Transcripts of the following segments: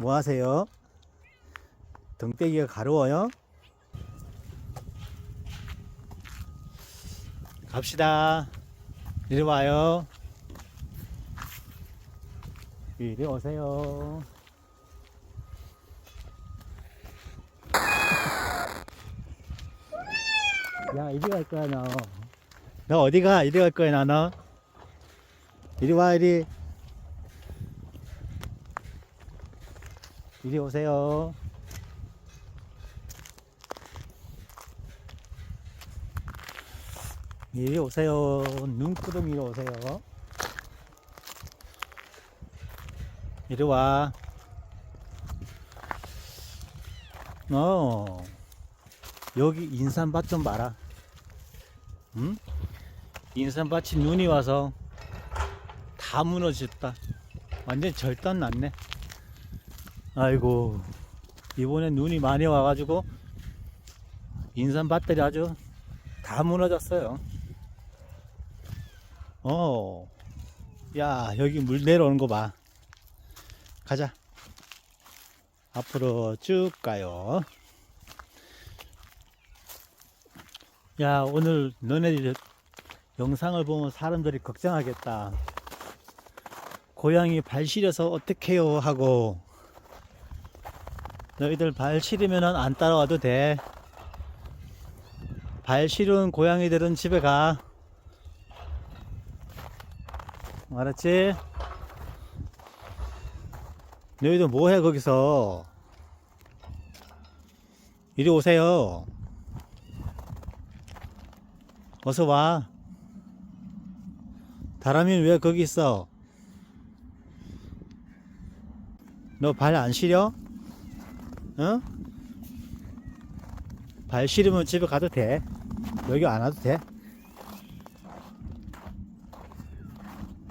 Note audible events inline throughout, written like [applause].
뭐 하세요? 등떼기가 가려워요? 갑시다. 이리 와요. 이리 오세요. [laughs] 야, 이리 갈 거야, 너. 너 어디 가? 이리 갈 거야, 나, 너. 이리 와, 이리. 이리 오세요. 이리 오세요. 눈구덩이로 오세요. 이리 와. 어. 여기 인삼밭 좀 봐라. 응? 인삼밭이 눈이 와서 다 무너졌다. 완전 절단 났네. 아이고. 이번에 눈이 많이 와가지고 인삼 밭들이 아주 다 무너졌어요. 어. 야, 여기 물 내려오는 거 봐. 가자. 앞으로 쭉 가요. 야, 오늘 너네들 영상을 보면 사람들이 걱정하겠다. 고양이 발 시려서 어떡해요 하고 너희들 발 시리면 안 따라와도 돼. 발 시려운 고양이들은 집에 가. 알았지? 너희들 뭐해 거기서? 이리 오세요. 어서 와. 다람이는 왜 거기 있어? 너 발 안 시려? 어? 발 시리면 집에 가도 돼. 여기 안 와도 돼.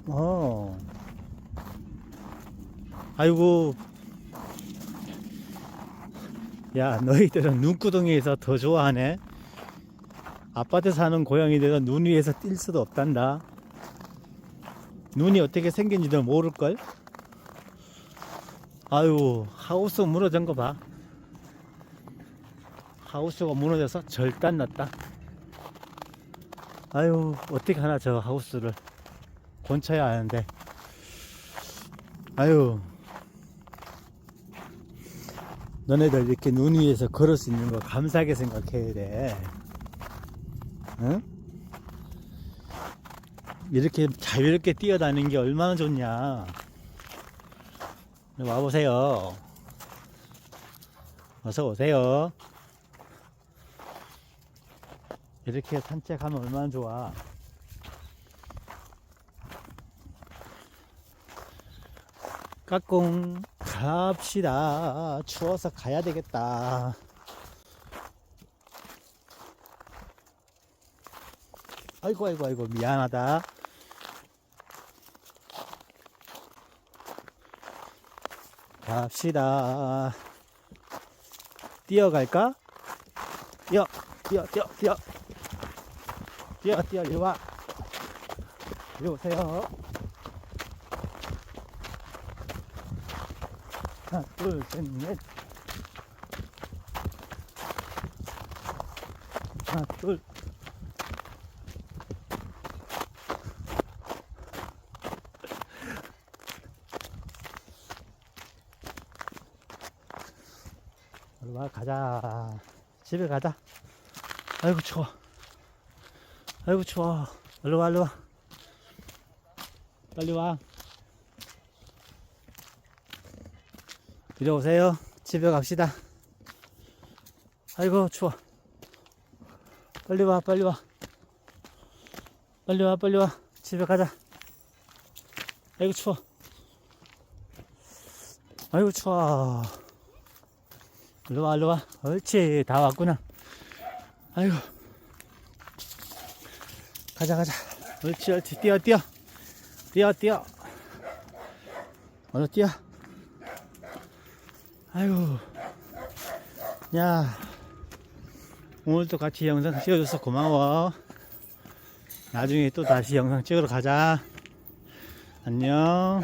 어. 아이고. 야, 너희들은 눈구덩이에서 더 좋아하네. 아파트 사는 고양이들은 눈 위에서 뛸 수도 없단다. 눈이 어떻게 생긴지도 모를걸? 아유, 하우스 무너진 거 봐. 하우스가 무너져서 절단 났다. 아유, 어떻게 하나 저 하우스를 곤쳐야 하는데. 아유, 너네들 이렇게 눈 위에서 걸을 수 있는 거 감사하게 생각해야 돼. 응? 이렇게 자유롭게 뛰어다니는 게 얼마나 좋냐. 와보세요. 어서 오세요. 이렇게 산책하면 얼마나 좋아. 까꿍 갑시다. 추워서 가야 되겠다. 아이고 아이고 아이고 미안하다. 갑시다. 뛰어갈까? 뛰어 뛰어 뛰어 뛰어 뛰어 뛰어 이리 와. 이리 오세요. 하나 둘셋넷. 하나 둘. 얼른 와 가자. 집에 가자. 아이고 추워 아이고 추워. 얼른 와 얼른 와. 빨리 와. 이리 오세요. 집에 갑시다. 아이고 추워. 빨리 와 빨리 와. 빨리 와 빨리 와. 집에 가자. 아이고 추워. 아이고 추워. 일로 와, 일로 와. 옳지. 다 왔구나. 아이고. 가자, 가자. 옳지, 옳지. 뛰어, 뛰어. 뛰어, 뛰어. 어서 뛰어. 아이고. 야. 오늘도 같이 영상 찍어줘서 고마워. 나중에 또 다시 영상 찍으러 가자. 안녕.